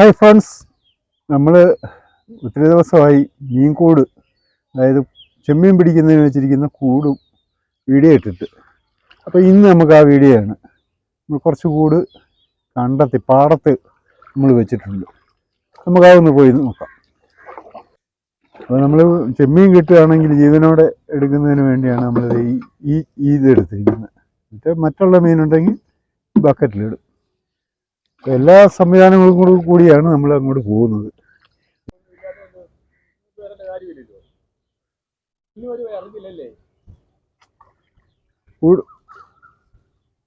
Hi friends നമ്മൾ ഒത്തിരി ദിവസമായി മീൻ കൂട് അതായത് ചെമ്മീൻ പിടിക്കുന്നതിന് വെച്ചിരിക്കുന്ന കൂടും വീഡിയോ ഇട്ടിട്ട്. അപ്പോൾ ഇന്ന് നമുക്ക് ആ വീഡിയോ ആണ്. നമ്മൾ കുറച്ച് കൂട് കണ്ടെത്തി പാടത്ത് നമ്മൾ വെച്ചിട്ടുണ്ട്. നമുക്ക് അതൊന്ന് പോയി നോക്കാം. അപ്പോൾ നമ്മൾ ചെമ്മീൻ കിട്ടുകയാണെങ്കിൽ ജീവനോടെ എടുക്കുന്നതിന് വേണ്ടിയാണ് നമ്മൾ ഈ ഈ ഇത് എടുത്തിരിക്കുന്നത്. മറ്റേ മറ്റുള്ള മീനുണ്ടെങ്കിൽ ബക്കറ്റിലിടും എല്ലാ സംവിധാനങ്ങളും കൂടി കൂടിയാണ് നമ്മൾ അങ്ങോട്ട് പോകുന്നത്.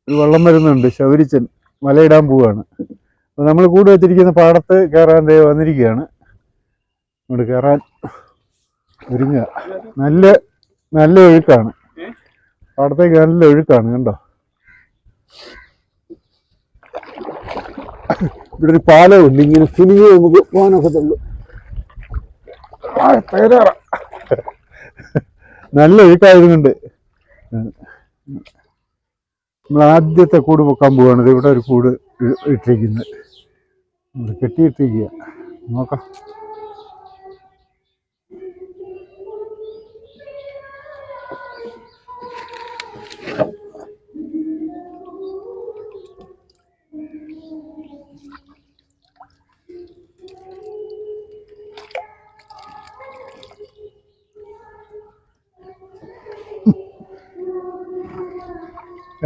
വെള്ളം വരുന്നുണ്ട്. ശബരിച്ചൻ മലയിടാൻ പോവാണ് അപ്പോൾ നമ്മൾ കൂടെ വെച്ചിരിക്കുന്ന പാടത്ത് കയറാൻ ദേ വന്നിരിക്കുകയാണ്. അങ്ങോട്ട് കയറാൻ ഒരുങ്ങുക. നല്ല നല്ല ഒഴുക്കാണ്. പാടത്തേക്ക് നല്ല ഒഴുക്കാണ് കണ്ടോ? ഇവിടെ ഒരു പാലമുണ്ട് ഇങ്ങനെ കുനിഞ്ഞ് നമുക്ക് പോകാനൊക്കത്തുള്ളൂ തകരാറ. നല്ല ഒഴുക്കായതുകൊണ്ട് നമ്മൾ ആദ്യത്തെ കൂട് പൊക്കാൻ പോവാണ്. ഇവിടെ ഒരു കൂട് ഇട്ടിരിക്കുന്നത് കെട്ടിയിട്ടിരിക്കുക നോക്കാം.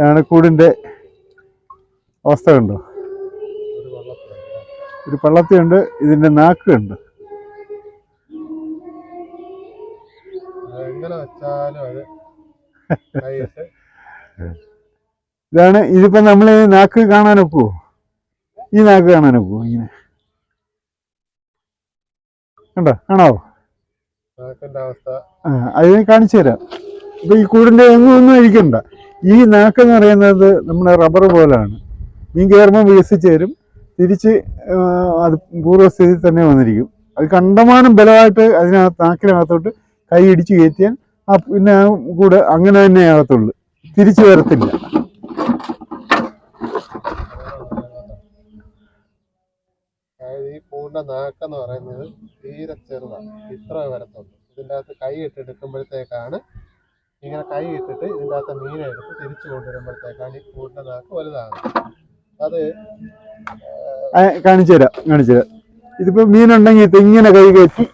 ആണക്കൂടിന്റെ അവസ്ഥ കണ്ടോ ഒരു പള്ളത്തിയുണ്ട് ഇതിന്റെ നാക്കുണ്ട്. ഇതാണ് ഇതിപ്പോ നമ്മൾ നാക്ക് കാണാനൊക്കുവോ ഈ നാക്ക് കാണാനൊക്കുവോ ഇങ്ങനെ? കണ്ടോ? കാണാവോ? നാക്കിന്റെ അവസ്ഥ. ആ അത് കാണിച്ചു തരാം. ഇപ്പൊ ഈ കൂടിന്റെ എങ്ങും ഒന്നും അഴിക്കണ്ട ഈ നാക്കെന്ന് പറയുന്നത് നമ്മുടെ റബ്ബർ പോലാണ്. മീൻ കയറുമ്പോൾ വികസിച്ച് തരും തിരിച്ച് അത് പൂർവസ്ഥിതി തന്നെ വന്നിരിക്കും. അത് കണ്ടമാനം ബലമായിട്ട് അതിനകത്ത് നാക്കിനകത്തോട്ട് കൈ ഇടിച്ച് കയറ്റിയാൽ ആ പിന്നെ കൂടെ അങ്ങനെ തന്നെ ആകത്തുള്ളൂ. തിരിച്ചു വരത്തില്ല. ഈ പൂണ്ട നാക്കെന്ന് പറയുന്നത് തീരെ ചെറുതാണ്. ഇത്ര വരത്തുള്ളൂ. ഇതിന്റെ അകത്ത് കൈ ഇട്ടെടുക്കുമ്പോഴത്തേക്കാണ് ഇങ്ങനെ കൈ ഇട്ടിട്ട് ഇതിന്റെ അകത്ത് മീനെ എടുത്ത് തിരിച്ചു കൊണ്ടുവരുമ്പോഴത്തേക്കാണ് ഈ പൂണ്ട നാക്ക് വലുതാകുന്നത്. അത് കാണിച്ചു തരാം കാണിച്ചു തരാം. ഇതിപ്പോ മീനുണ്ടെങ്കിൽ ഇങ്ങനെ കൈ കയറ്റി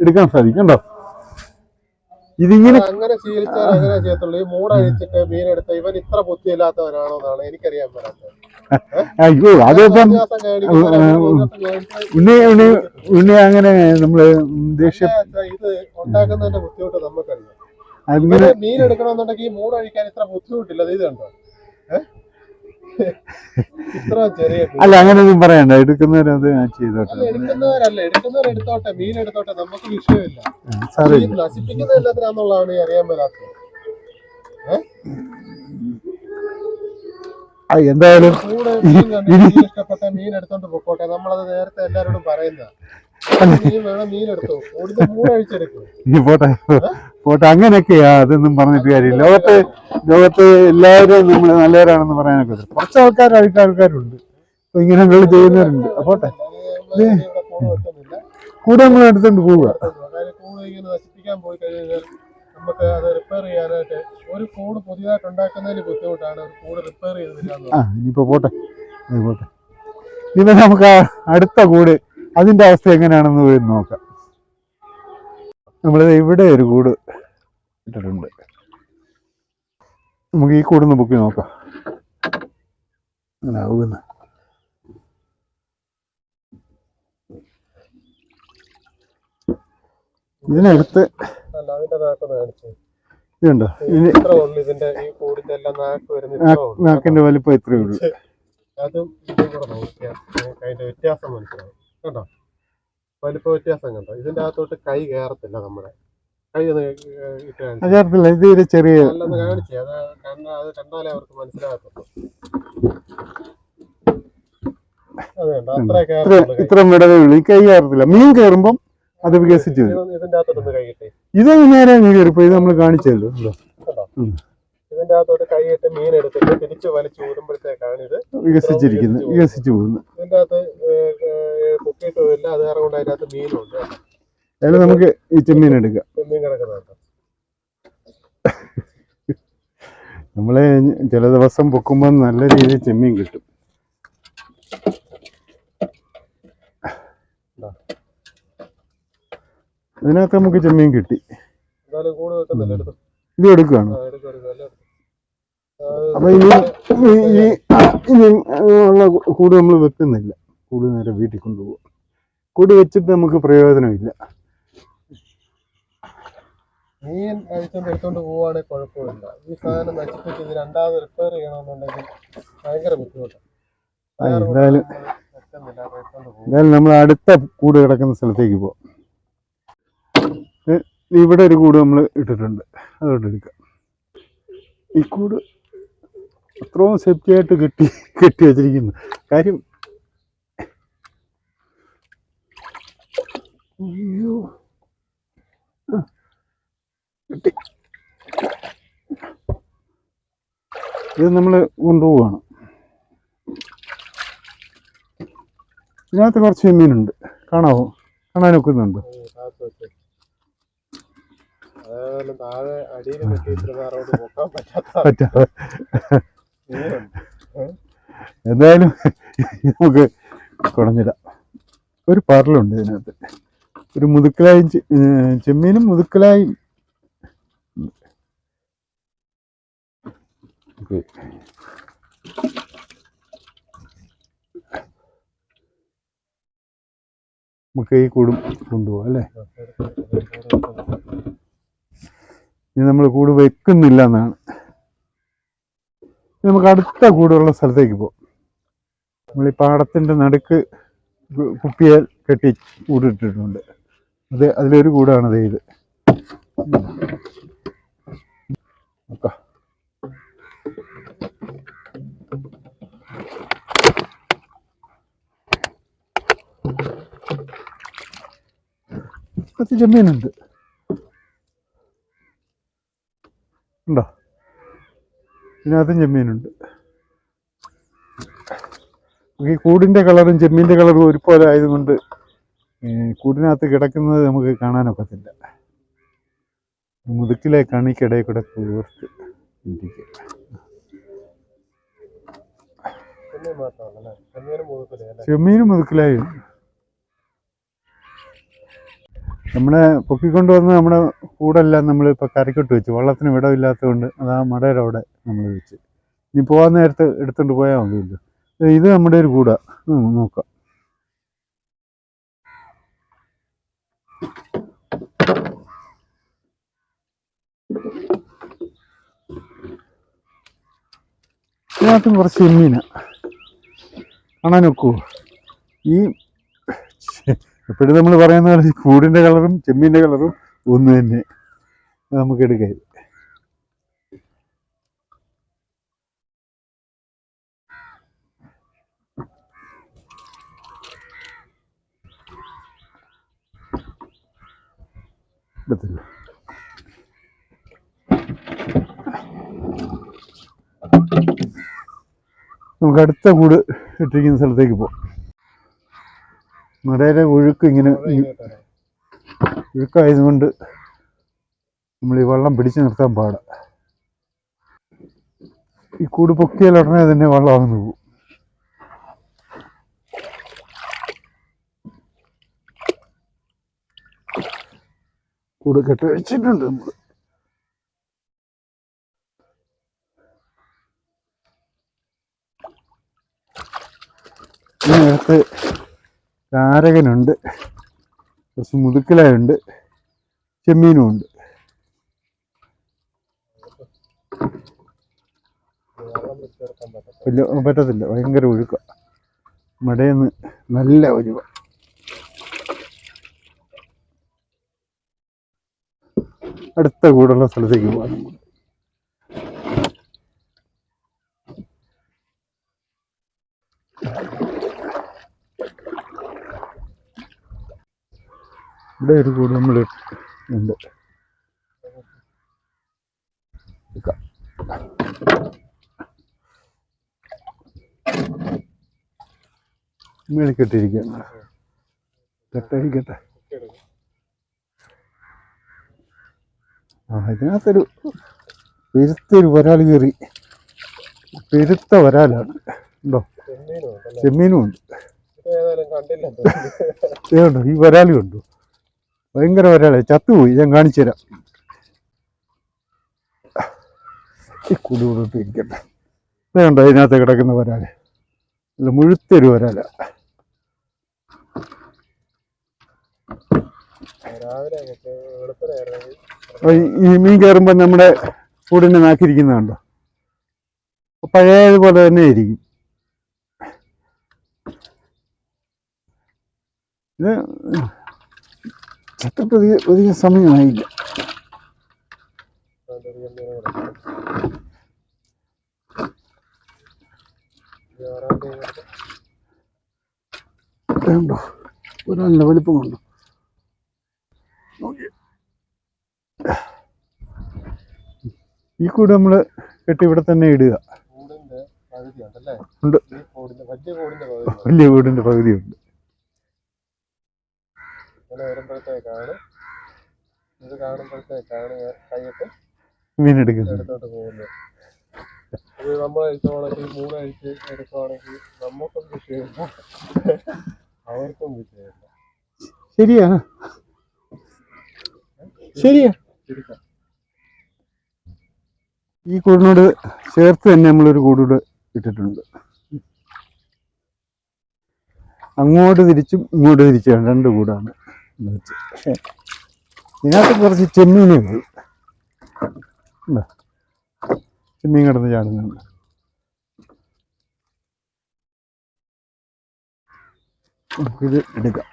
എടുക്കാൻ സാധിക്കും കണ്ടോ ഇതിങ്ങനെ അങ്ങനെ ശീലിച്ചാൽ അങ്ങനെ ചെയ്യത്തുള്ളൂ. ഈ മൂടഴിച്ചിട്ട് മീനെടുത്ത് ഇവൻ ഇത്ര ബുദ്ധിയില്ലാത്തവനാണോ എന്നാണ് എനിക്കറിയാൻ പറ്റാത്തത്. അയ്യോ അതിപ്പം ഉണ്ണി ഉണ്ണി ഉണ്ണി അങ്ങനെ നമ്മൾ ദേഷ്യം ഇത് ഉണ്ടാക്കുന്നതിന്റെ ബുദ്ധിമുട്ട് നമുക്കറിയാം. അങ്ങനെ ഇവർ മീൻ എടുക്കണമെന്നുണ്ടെങ്കിൽ മൂട് കഴിക്കാൻ ഇത്ര ബുദ്ധിമുട്ടില്ല. ഇത് കണ്ടോ അല്ല അങ്ങനെയൊന്നും പറയണ്ട. എടുക്കുന്നവരത് ഞാൻ ചെയ്തോട്ടെ. എടുക്കുന്നവരല്ല. എടുക്കുന്നവർ എടുത്തോട്ടെ. മീൻ എടുത്തോട്ടെ. നമുക്ക് വിഷയമില്ല. ഈ സാറില്ല നശിപ്പിക്കുന്ന എല്ലാത്തിനാന്നുള്ളതാണ് അറിയാൻ മേലാത്തത്. എന്തായാലും ഇഷ്ടപ്പെട്ട മീൻ എടുത്തോണ്ട് പൊക്കോട്ടെ. നമ്മളത് നേരത്തെ എല്ലാരോടും പറയുന്ന ഇനി പോട്ടെ. പോട്ടെ അങ്ങനെയൊക്കെയാ. അതൊന്നും പറഞ്ഞിട്ട് കാര്യമില്ല. ലോകത്ത് ലോകത്ത് എല്ലാവരും നമ്മൾ നല്ലവരാണെന്ന് പറയാനൊക്കെ കുറച്ച് ആൾക്കാർ അഴുക്ക ആൾക്കാരുണ്ട്. അപ്പൊ ഇങ്ങനെ ചെയ്യുന്നവരുണ്ട്. പോട്ടെ. കൂട് നമ്മൾ എടുത്തോണ്ട് പോവുക. നമുക്ക് അത് റിപ്പയർ ചെയ്യാനായിട്ട് ഒരു കൂട് പുതിയതായിട്ട് ഉണ്ടാക്കുന്നതിന് ബുദ്ധിമുട്ടാണ്. ഒരു കൂട് റിപ്പയർ ചെയ്ത് തരിക എന്നുള്ളത്. ആ ഇനിയിപ്പോ പോട്ടെ. പോട്ടെ. ഇനി നമുക്ക് അടുത്ത കൂട് അതിന്റെ അവസ്ഥ എങ്ങനെയാണെന്ന് പോയി നോക്കാം. നമ്മളിത് ഇവിടെ ഒരു കൂട് ഇട്ടിട്ടുണ്ട്. നമുക്ക് ഈ കൂടൊന്ന് ബുക്ക് നോക്കാം. ആവുന്ന. ഇതിനടുത്ത് ഇതുണ്ടോ? നാക്കിന്റെ വലിപ്പം ഇത്രയേ ഉള്ളൂ. അതും വ്യത്യാസം മനസ്സിലാവും. കണ്ടോ? വലിപ്പ വ്യത്യാസം കണ്ടോ? ഇതിന്റെ അകത്തോട്ട് കൈ കയറത്തില്ല നമ്മുടെ. കൈ ഒന്ന് ഏർ ഇട്ട് കാണിച്ചു. അകത്തില്ല ഇത് ഒരു ചെറിയ നല്ലൊന്ന് കാണിച്ചേ. അത് കണ്ട അത് കണ്ടാലേ അവർക്ക് മനസ്സിലാകത്തുള്ളൂ. അത് കണ്ടോ? അത്ര ഇത്ര കയറത്തുള്ളൂ കൈ. ഇത്ര വിടവേ ഉള്ളൂ. ഈ കൈ കയറത്തില്ല. മീൻ കയറുമ്പം അത് വികസിച്ചു വരും. ഇത് ഇതിന്റെ അകത്തോട്ടൊന്ന് കൈ ഇട്ടേ. ഇത് നേരെ കയറിപ്പോ ഇത് നമ്മൾ കാണിച്ചല്ലോ? ഉം. ഇതിന്റെ അകത്തോട്ട് കൈയിട്ട് മീൻ എടുത്തിട്ട് തിരിച്ചു വലിച്ചു ഊരുമ്പോഴത്തേക്കാണ് ഇത് വികസിച്ചിരിക്കുന്നത് വികസിച്ചു പോകുന്നത് ഇതിന്റെ അകത്ത് കുക്കിട്ട് വരില്ല ഇല്ല അത് കാരണം കൊണ്ട് അതിനകത്ത് മീനുണ്ട് അതിൽ നമുക്ക് ഈ ചെമ്മീൻ എടുക്കാം. ചെമ്മീൻ കിടക്കുന്നുണ്ട് നമ്മളെ ചില ദിവസം പൊക്കുമ്പോൾ നല്ല രീതിയിൽ ചെമ്മീൻ കിട്ടും. ഇതിനകത്ത് നമുക്ക് ചെമ്മീൻ കിട്ടി. ഇത് എടുക്കുകയാണ് ആ, എടുക്കും എടുക്കും എല്ലാം എടുക്കും. അപ്പൊ ഇനി ഈ ഇനി ഉള്ള കൂട് നമ്മൾ വെക്കുന്നില്ല. കൂട് നേരെ വീട്ടിൽ കൊണ്ടുപോകും. കൂട് വെച്ചിട്ട് നമുക്ക് പ്രയോജനമില്ല. മീൻ അഴിച്ചോണ്ട് എടുത്തോണ്ട് പോവാണെങ്കിൽ കുഴപ്പമില്ല. ഈ സാധനം നശിപ്പിച്ച് ഇത് രണ്ടാമത് റിപ്പയർ ചെയ്യണമെന്നുണ്ടെങ്കിൽ ഭയങ്കര ബുദ്ധിമുട്ടാണ് ആ, എന്തായാലും നമ്മൾ അടുത്ത കൂട് കിടക്കുന്ന സ്ഥലത്തേക്ക് പോവാം. ഇവിടെ ഒരു കൂട് നമ്മൾ ഇട്ടിട്ടുണ്ട്. അതോട്ട് എടുക്കാം. ഈ കൂട് അത്രയും സേഫ്റ്റി ആയിട്ട് കെട്ടി കെട്ടി വെച്ചിരിക്കുന്നു. കാര്യം അയ്യോ. കെട്ടി. ഇത് നമ്മൾ കൊണ്ടുപോവാണ്. ഇതിനകത്ത് കുറച്ച് മീനുണ്ട്. കാണാവോ? കാണാൻ ഒക്കുന്നുണ്ട്? കാത്തു എന്തായാലും നമുക്ക് കുടഞ്ഞിടാം. ഒരു പറലുണ്ട് ഇതിനകത്ത്. ഒരു മുതുക്കലായും ചെമ്മീനും മുതുക്കലായും. നമുക്ക് ഈ കൂടും കൊണ്ടുപോകാം അല്ലേ? ഇനി നമ്മൾ കൂട് വെക്കുന്നില്ല എന്നാണ്. നമുക്ക് അടുത്ത കൂടുള്ള സ്ഥലത്തേക്ക് പോകാം നമ്മൾ ഈ പാടത്തിന്റെ നടുക്ക് കുപ്പിയാൽ കെട്ടി കൂടിട്ടിട്ടുണ്ട് അത് അതിലൊരു കൂടാണ് ദേ ഇത്. നോക്കാം. ചെമ്മീനുണ്ട്. ഉണ്ടോ? ഇതിനകത്തും ചെമ്മീനുണ്ട്. ഈ കൂടിന്റെ കളറും ചെമ്മീന്റെ കളറും ഒരുപോലെ ആയതുകൊണ്ട് കൂടിനകത്ത് കിടക്കുന്നത് നമുക്ക് കാണാനൊക്കത്തില്ല. മുതുക്കിലെ കണിക്കിടയിൽ കൂടെ കൂർത്ത് ഇരിക്കുക. ചെമ്മീനും മുതുക്കിലായി. നമ്മളെ പൊക്കിക്കൊണ്ട് വന്ന് നമ്മുടെ കൂടെല്ലാം നമ്മളിപ്പോൾ കരക്കിട്ട് വെച്ചു. വള്ളത്തിന് വിടവില്ലാത്തതുകൊണ്ട് അത് ആ മടയുടെ അവിടെ നമ്മൾ വെച്ച്. ഇനി പോകാൻ നേരത്ത് എടുത്തുകൊണ്ട് പോയാൽ മതിയല്ലോ ഇത്. നമ്മുടെ ഒരു കൂട. നോക്കാം. ഇതിനകത്തും കുറച്ച് ചെമ്മീന കാണാൻ ഒക്കുമോ ഈ എപ്പോഴും നമ്മൾ പറയുന്ന കൂടിന്റെ കളറും ചെമ്മീന്റെ കളറും ഒന്ന് തന്നെ. നമുക്ക് എടുക്കാം ഇത്. എടുത്തില്ല. നമുക്ക് അടുത്ത കൂട് ഇട്ടിരിക്കുന്ന സ്ഥലത്തേക്ക് പോകാം മടയുടെ ഒഴുക്ക് ഇങ്ങനെ. ഒഴുക്കായതുകൊണ്ട് നമ്മൾ ഈ വെള്ളം പിടിച്ചു നിർത്താൻ പാടാം. ഈ കൂട് പൊക്കിയാൽ ഉടനെ തന്നെ വെള്ളം അങ്ങ് പോകും. കൂട് കെട്ടി വെച്ചിട്ടുണ്ട് നമ്മൾ ഇതിനകത്ത് കാരകനുണ്ട് കുറച്ച് മുതുക്കലായുണ്ട് ചെമ്മീനും ഉണ്ട് പറ്റത്തില്ല ഭയങ്കര ഒഴുക്ക മടയെന്ന് നല്ല ഒഴുക അടുത്ത കൂടുള്ള സ്ഥലത്തേക്ക് പോകാം. ഇവിടെ ഒരു കൂട് നമ്മൾ ഉണ്ട്. മേളിക്കെട്ടിരിക്കട്ടെ ആ ഇതിനകത്തൊരു പെരുത്തൊരു വരാൽ കയറി. പെരുത്ത വരാലാണ്. ഉണ്ടോ? ചെമ്മീനും ഉണ്ട് ഏതുണ്ടോ ഈ വരാലും ഉണ്ട് ഭയങ്കര വരാളെ ചത്തുപോയി. ഞാൻ കാണിച്ചു തരാം. ഈ കുടുവിട്ട് ഇരിക്കട്ടെ. ഇതുണ്ടോ അതിനകത്ത് കിടക്കുന്ന വരാൽ. അല്ല മുഴുത്തൊരു വരാല. രാവിലെ ഈ- മീൻ കയറുമ്പോൾ നമ്മുടെ കൂടിനെ നാക്കിരിക്കുന്നതുണ്ടോ അപ്പൊ പഴയതുപോലെ തന്നെ ഇരിക്കും ഇത് ചത്തിട്ട് അധികം സമയമായില്ല. ഉണ്ടോ ഒരാളുടെ വലിപ്പം കൊണ്ടോ നോക്കി ഈ കൂട് നമ്മൾ കെട്ടി ഇവിടെ തന്നെ ഇടുക. ഉണ്ട്. വലിയ കൂടിന്റെ പകുതി ഉണ്ട്. എടുക്കുവാണെങ്കിൽ നമുക്കും വിഷയമില്ല. അവർക്കും വിഷയമില്ല. ശരിയാ. ശരിയാ. ശരിക്കും ഈ കൂടിനോട് ചേർത്ത് തന്നെ നമ്മളൊരു കൂടുകൂടെ ഇട്ടിട്ടുണ്ട്. അങ്ങോട്ട് തിരിച്ചും ഇങ്ങോട്ട് തിരിച്ചും രണ്ട് കൂടാണ്. ഇതിനകത്ത് കുറച്ച് ചെമ്മീനുകൾ? ചെമ്മീൻ കിടന്ന് ചാടുന്നുണ്ട്. നമുക്കിത് എടുക്കാം.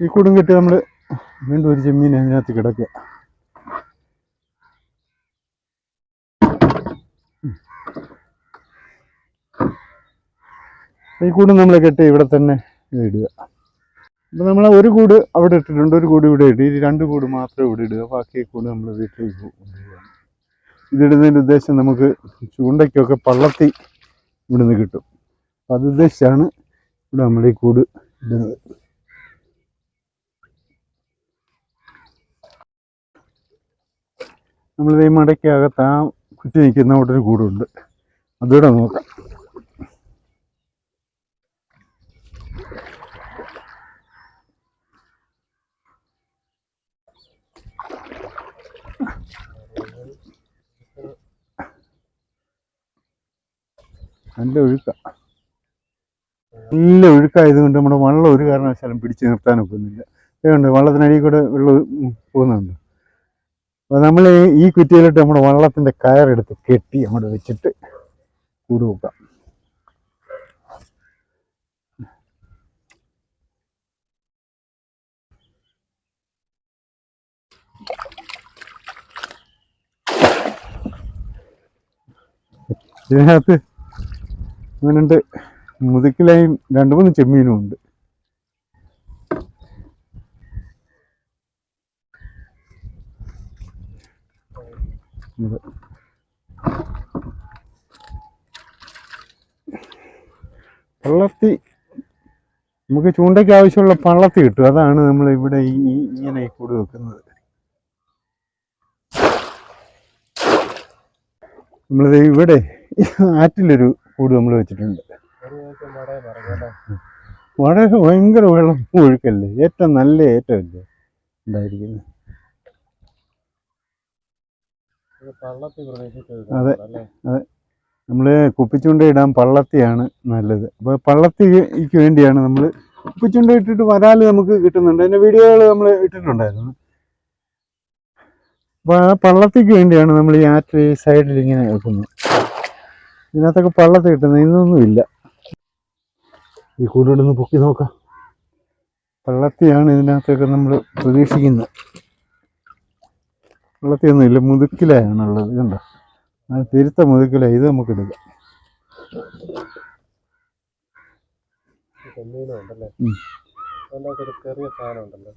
ഈ കൂടും കെട്ടി നമ്മൾ വീണ്ടും ഒരു ചെമ്മീൻ അതിനകത്ത് കിടക്കുക. ഈ കൂട് നമ്മൾ കെട്ടി ഇവിടെ തന്നെ ഇടുക. അപ്പം നമ്മൾ ഒരു കൂട് അവിടെ ഇട്ടിട്ടുണ്ട് ഒരു കൂട് ഇവിടെ ഇടുക ഈ രണ്ട് കൂട് മാത്രമേ ഇവിടെ ഇടുക. ബാക്കി കൂട് നമ്മൾ വീട്ടിലേക്ക് കൊണ്ടുപോവുകയാണ് ഇതിടുന്നതിന്റെ ഉദ്ദേശം നമുക്ക് ചൂണ്ടയ്ക്കൊക്കെ പള്ളത്തി ഇവിടുന്ന് കിട്ടും. അത് ഉദ്ദേശിച്ചാണ് ഇവിടെ നമ്മൾ ഈ കൂട് ഇടുന്നത്. നമ്മളിത് ഈ മടയ്ക്കകത്ത് ആ കുറ്റി നിൽക്കുന്ന അവിടെ ഒരു കൂടുണ്ട്. അതുകൂടെ നോക്കാം. നല്ല ഒഴുക്ക. നല്ല ഒഴുക്കായതുകൊണ്ട് നമ്മുടെ വള്ളം ഒരു കാരണവശാലും പിടിച്ചു നിർത്താൻ ഇതുകൊണ്ട് വള്ളത്തിനടിയിൽ കൂടെ വെള്ളം പോകുന്നുണ്ട്. നമ്മൾ ഈ കുറ്റിയിലിട്ട് നമ്മുടെ വള്ളത്തിന്റെ കയറെടുത്ത് കെട്ടി അങ്ങോട്ട് വെച്ചിട്ട് കൂട് വെക്കാം. ഇതിനകത്ത് അങ്ങനെയുണ്ട് മുതുക്കിലായും രണ്ട് മൂന്ന് ചെമ്മീനും ഉണ്ട്. ഇത്. പള്ളത്തി നമുക്ക് ചൂണ്ടയ്ക്ക് ആവശ്യമുള്ള പള്ളത്തി കിട്ടും. അതാണ് നമ്മൾ ഇവിടെ ഈ ഇങ്ങനെ കൂടി വെക്കുന്നത്. നമ്മളിത് ഇവിടെ ആറ്റിലൊരു കൂട് നമ്മൾ വെച്ചിട്ടുണ്ട്. വളരെ ഭയങ്കര വെള്ളം ഒഴുക്കല്ലേ? ഏറ്റവും നല്ല ഏറ്റമല്ലേ ഉണ്ടായിരിക്കുന്നത് അതെ. അല്ലേ? നമ്മൾ കുപ്പിച്ചുണ്ട ഇടാൻ പള്ളത്തിയാണ് നല്ലത്. അപ്പോൾ പള്ളത്തിക്ക് വേണ്ടിയാണ് നമ്മൾ കുപ്പിച്ചുണ്ട ഇട്ടിട്ട് വരാൽ നമുക്ക് കിട്ടുന്നുണ്ട്. അതിന്റെ വീഡിയോകൾ നമ്മൾ ഇട്ടിട്ടുണ്ടായിരുന്നു. അപ്പോൾ ആ പള്ളത്തിക്ക് വേണ്ടിയാണ് നമ്മൾ ഈ ആറ്റ് സൈഡിൽ ഇങ്ങനെ വെക്കുന്നത്. ഇതിനകത്തൊക്കെ പള്ളത്തി കിട്ടുന്നത് ഇന്നൊന്നും ഇല്ല. ഈ കൂടിടുന്ന് പൊക്കി നോക്കാം. പള്ളത്തിയാണ് ഇതിനകത്തൊക്കെ നമ്മൾ പ്രതീക്ഷിക്കുന്നത്. പള്ളത്തിയൊന്നും ഇല്ല മുതുക്കിലാണുള്ളത് കണ്ടോ? അത് തിരുത്ത മുതുക്കില ഇത് നമുക്ക് എടുക്കാം. ചെറിയ സാധനം ഉണ്ടല്ലോ.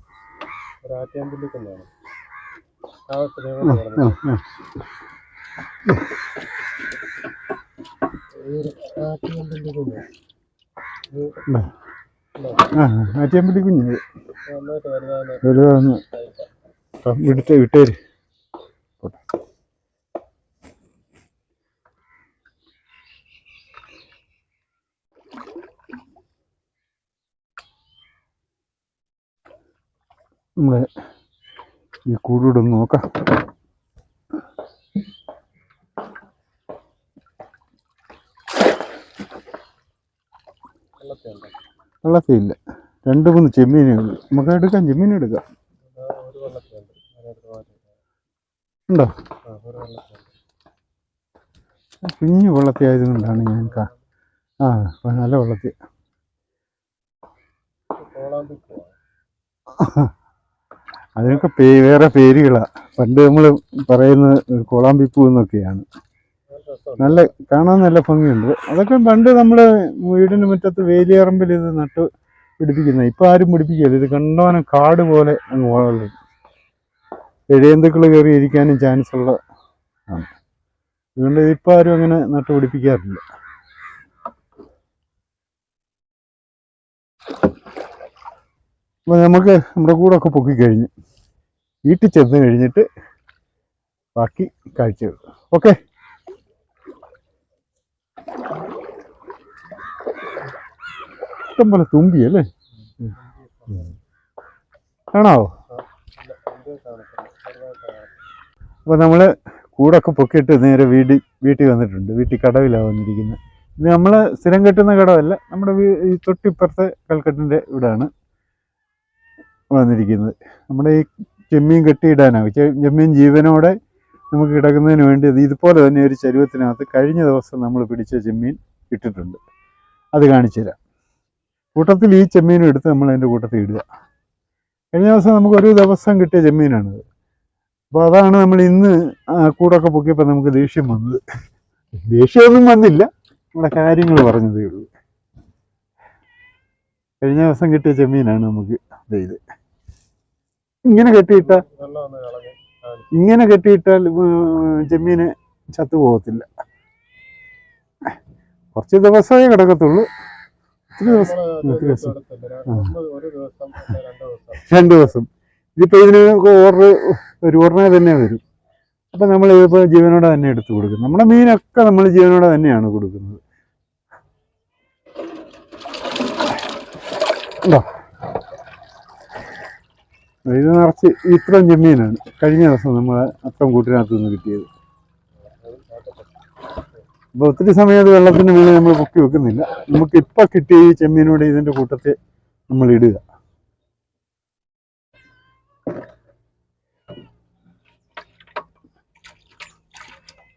ഒരു കുഞ്ഞ്. വലുതാന്ന് വിട്ടേര്. നമ്മളെ ഈ കൂടൂടെ ഒന്ന് നോക്കാം. വെള്ളത്തിലുണ്ട്. വെള്ളത്തില്ല രണ്ട് മൂന്ന് ചെമ്മീനേ ഉള്ളൂ നമുക്ക് എടുക്കാം ചെമ്മീൻ എടുക്കാം ആ, ഒരു വെള്ളത്തിലുണ്ട് അതിനകത്ത് മാറ്റി ഉണ്ടോ? കുഞ്ഞു വെള്ളത്തി ആയതുകൊണ്ടാണ് ഞാൻ കാ ആ നല്ല വെള്ളത്തി അതിനൊക്കെ പേ വേറെ പേരുകളാ. പണ്ട് നമ്മൾ പറയുന്നത് കോളാമ്പിപ്പൂ എന്നൊക്കെയാണ്. നല്ല കാണാൻ നല്ല ഭംഗിയുണ്ട്. അതൊക്കെ പണ്ട് നമ്മൾ വീടിന് മുറ്റത്ത് വേലിയറമ്പിൽ ഇത് നട്ട് പിടിപ്പിക്കുന്ന ഇപ്പം ആരും പിടിപ്പിക്കില്ല. ഇത് കണ്ടവനം കാട് പോലെ അങ്ങ് വളരും എഴയന്തുക്കൾ കയറി ഇരിക്കാനും ചാൻസ് ഉള്ള ആണ്. അതുകൊണ്ട് ഇപ്പം ആരും അങ്ങനെ നട്ടുപിടിപ്പിക്കാറില്ല. അപ്പോൾ നമുക്ക് നമ്മുടെ കൂടെ കൂടൊക്കെ പൊക്കിക്കഴിഞ്ഞ് വീട്ടിൽ ചെന്ന് കഴിഞ്ഞിട്ട് ബാക്കി കാഴ്ചകൾ. ഓക്കെ? ഇഷ്ടം പോലെ തുമ്പി അല്ലേ കാണാവോ? അപ്പോൾ നമ്മൾ കൂടൊക്കെ പൊക്കിയിട്ട് നേരെ വീട് വീട്ടിൽ വന്നിട്ടുണ്ട്. വീട്ടിൽ കടവിലാണ് വന്നിരിക്കുന്നത് ഇത് നമ്മൾ സ്ഥിരം കെട്ടുന്ന കടവല്ല നമ്മുടെ ഈ തൊട്ടിപ്പുറത്തെ കൽക്കെട്ടിന്റെ ഇവിടാണ് വന്നിരിക്കുന്നത്. നമ്മുടെ ഈ ചെമ്മീൻ കെട്ടിയിടാനാണ് ചെമ്മീൻ ജീവനോടെ നമുക്ക് കിടക്കുന്നതിന് വേണ്ടി ഇത് ഇതുപോലെ തന്നെ ഒരു ചരുവത്തിനകത്ത് കഴിഞ്ഞ ദിവസം നമ്മൾ പിടിച്ച ചെമ്മീൻ ഇട്ടിട്ടുണ്ട്. അത് കാണിച്ചു തരാം. കൂട്ടത്തിൽ ഈ ചെമ്മീനും എടുത്ത് നമ്മൾ അതിന്റെ കൂട്ടത്തിൽ ഇടുക. കഴിഞ്ഞ ദിവസം നമുക്ക് ഒരു ദിവസം കിട്ടിയ ചെമ്മീനാണിത്. അപ്പോൾ അതാണ് നമ്മൾ ഇന്ന് കൂടൊക്കെ പൊക്കിയപ്പോൾ നമുക്ക് ദേഷ്യം വന്നത്. ദേഷ്യമൊന്നും വന്നില്ല. നമ്മുടെ കാര്യങ്ങൾ പറഞ്ഞതേ ഉള്ളൂ. കഴിഞ്ഞ ദിവസം കിട്ടിയ ചെമ്മീനാണ് നമുക്ക് ഇത്. ഇങ്ങനെ കെട്ടിയിട്ട ഇങ്ങനെ കെട്ടിയിട്ടാൽ ചെമ്മീന് ചത്തു പോകത്തില്ല. കുറച്ച് ദിവസമേ കിടക്കത്തുള്ളൂ. ഒത്തിരി ദിവസം ഒത്തിരി ദിവസം രണ്ട് ദിവസം. ഇതിപ്പോൾ ഇതിന് ഓർഡർ ഒരു ഉടനെ തന്നെ വരും. അപ്പം നമ്മൾ ഇതിപ്പോൾ ജീവനോടെ തന്നെ എടുത്ത് കൊടുക്കും. നമ്മുടെ മീനൊക്കെ നമ്മൾ ജീവനോടെ തന്നെയാണ് കൊടുക്കുന്നത്. ഉണ്ടോ? ഇത് നിറച്ച് ഇത്രയും ചെമ്മീനാണ്. കഴിഞ്ഞ ദിവസം നമ്മൾ അത്തം കൂട്ടിനകത്ത് നിന്ന് കിട്ടിയത്. അപ്പോൾ ഒത്തിരി സമയം അത് വെള്ളത്തിന് വീണ് നമ്മൾ പൊക്കി വെക്കുന്നില്ല. നമുക്ക് ഇപ്പം കിട്ടിയ ഈ ചെമ്മീനോട് ഇതിന്റെ കൂട്ടത്തിൽ നമ്മൾ ഇടുക.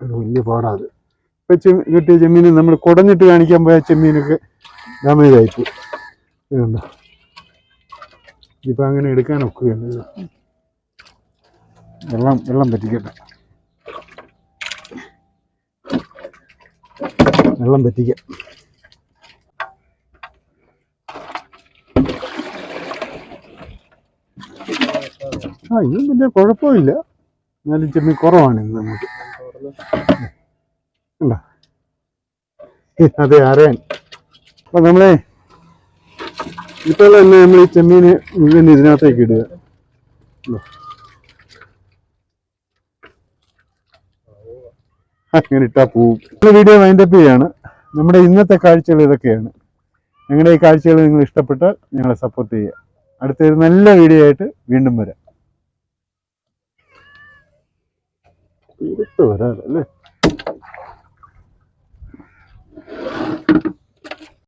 ഒരു വലിയ പാടാത്. ഇപ്പം കിട്ടിയ ചെമ്മീൻ നമ്മൾ കുടഞ്ഞിട്ട് കാണിക്കാൻ പോയ ചെമ്മീനൊക്കെ ഡാമേജ് ആയിപ്പോയി ഇതുണ്ടോ? ഇപ്പം അങ്ങനെ എടുക്കാൻ ഒക്കുകയാണ്. വെള്ളം വെള്ളം പറ്റിക്കട്ടെ. വെള്ളം പറ്റിക്കാം. ആ ഇതും പിന്നെ കുഴപ്പമില്ല. എന്നാലും ചെമ്മീൻ കുറവാണ് ഇന്ന് നമുക്ക്. അതെ അറിയാൻ അപ്പൊ നമ്മളെ ഇപ്പോൾ തന്നെ നമ്മൾ ഈ ചെമ്മീന് മുഴുവൻ ഇതിനകത്തേക്ക് ഇടുക? അങ്ങനെ ഇട്ടാ പോവും. വീഡിയോ വൈൻഡപ്പ് ചെയ്യാണ്. നമ്മുടെ ഇന്നത്തെ കാഴ്ചകൾ ഇതൊക്കെയാണ്. ഞങ്ങളുടെ ഈ കാഴ്ചകൾ നിങ്ങൾ ഇഷ്ടപ്പെട്ടാൽ ഞങ്ങളെ സപ്പോർട്ട് ചെയ്യുക. അടുത്തൊരു നല്ല വീഡിയോ ആയിട്ട് വീണ്ടും വരാം. തീരത്ത് വരാനല്ലേ?